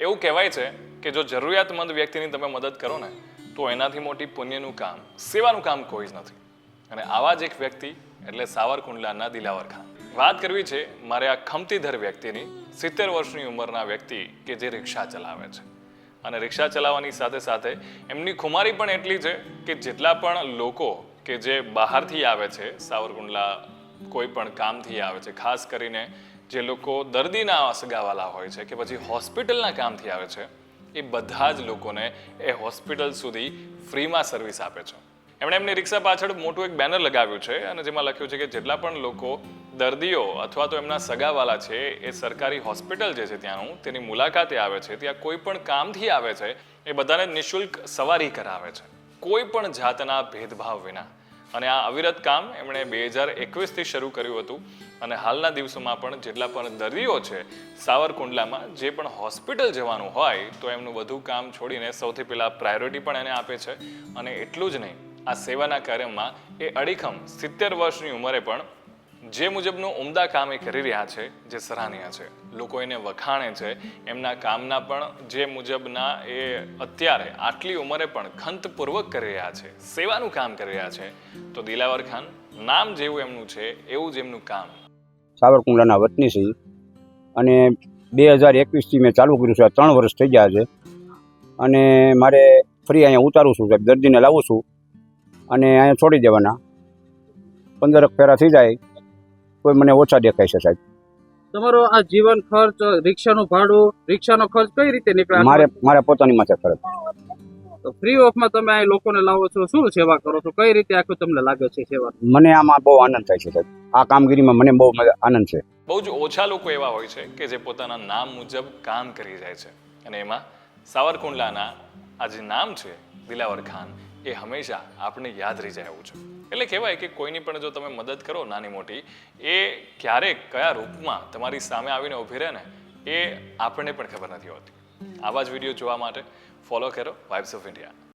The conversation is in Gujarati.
એવું કહેવાય છે કે જો જરૂરિયાતમંદ વ્યક્તિની તમે મદદ કરો ને, તો એનાથી મોટી પુણ્યનું કામ, સેવાનું કામ કોઈ જ નથી. અને આવા જ એક વ્યક્તિ એટલે સાવરકુંડલાના દિલાવર ખાન. વાત કરવી છે મારે આ ખમતીધર વ્યક્તિની, સિત્તેર વર્ષની ઉંમરના વ્યક્તિ કે જે રિક્ષા ચલાવે છે. અને રિક્ષા ચલાવવાની સાથે સાથે એમની ખુમારી પણ એટલી છે કે જેટલા પણ લોકો કે જે બહારથી આવે છે, સાવરકુંડલા કોઈ પણ કામથી આવે છે, ખાસ કરીને જે લોકો દર્દીના સગાવાલા હોય છે કે પછી હોસ્પિટલના કામથી આવે છે, એ બધા જ લોકોને એ હોસ્પિટલ સુધી ફ્રીમાં સર્વિસ આપે છે. એમણે એમની રિક્ષા પાછળ મોટું એક બેનર લગાવ્યું છે અને જેમાં લખ્યું છે કે જેટલા પણ લોકો દર્દીઓ અથવા તો એમના સગાવાલા છે, એ સરકારી હોસ્પિટલ જે છે ત્યાંનું, તેની મુલાકાતે આવે છે, ત્યાં કોઈ પણ કામથી આવે છે, એ બધાને નિઃશુલ્ક સવારી કરાવે છે. કોઈ પણ જાતના ભેદભાવ વિના. અને આ અવિરત કામ એમણે બે હજાર એકવીસથી શરૂ કર્યું હતું. અને હાલના દિવસોમાં પણ જેટલા પણ દર્દીઓ છે, સાવરકુંડલામાં જે પણ હોસ્પિટલ જવાનું હોય, તો એમનું બધું કામ છોડીને સૌથી પહેલાં પ્રાયોરિટી પણ એને આપે છે. અને એટલું જ નહીં, આ સેવાના કાર્યમાં એ અડીખમ સિત્તેર વર્ષની ઉંમરે પણ જે મુજબનું ઉમદા કામ એ કરી રહ્યા છે, જે સરાહનીય છે. લોકો એને વખાણે છે, એમના કામના પણ જે મુજબના એ અત્યારે આટલી ઉંમરે પણ ખંતપૂર્વક કરી રહ્યા છે, સેવાનું કામ કરી રહ્યા છે, તો દિલાવર ખાન નામ જેવું એમનું છે, એવું જ એમનું કામ. સાવરકુંડલાના વતની છે અને બે હજાર એકવીસથી મેં ચાલુ કર્યું છે, આ ત્રણ વર્ષ થઈ ગયા છે. અને મારે ફરી અહીંયા ઉતારું છું, સાહેબ, દર્દીને લાવું છું. અને અહીંયા છોડી દેવાના. પંદરક ફેરા થઈ જાય. કોઈ મને ઓછા દેખાય છે સાહેબ. તમારો આ જીવન ખર્ચ રિક્ષાનું ભાડું રિક્ષાનો ખર્ચ કઈ રીતે નીકળે? મારે મારે પોતાની માથે ખર્ચ તો ફ્રી ઓફમાં તમે અહીં લોકોને લાવો છો શું સેવા કરો છો? કઈ રીતે આખું તમને લાગે છે સેવા? મને આમાં બહુ આનંદ થાય છે સાહેબ. આ કામગીરીમાં મને બહુ મજા- આનંદ છે. બહુ જ ઓછા લોકો એવા હોય છે કે જે પોતાના નામ મુજબ કામ કરી જાય છે. અને એમાં સાવરકુંડલાના આ જે નામ છે દિલાવર ખાન એ હંમેશા આપણે યાદ રહી જાય એવું છે. એટલે કહેવાય કે કોઈની પણ જો તમે મદદ કરો નાની મોટી, એ ક્યારેક કયા રૂપમાં તમારી સામે આવીને ઊભી રહે ને, એ આપણને પણ ખબર નથી હોતી. આવા જ વીડિયો જોવા માટે ફોલો કરો વાઇબ્સ ઓફ ઇન્ડિયા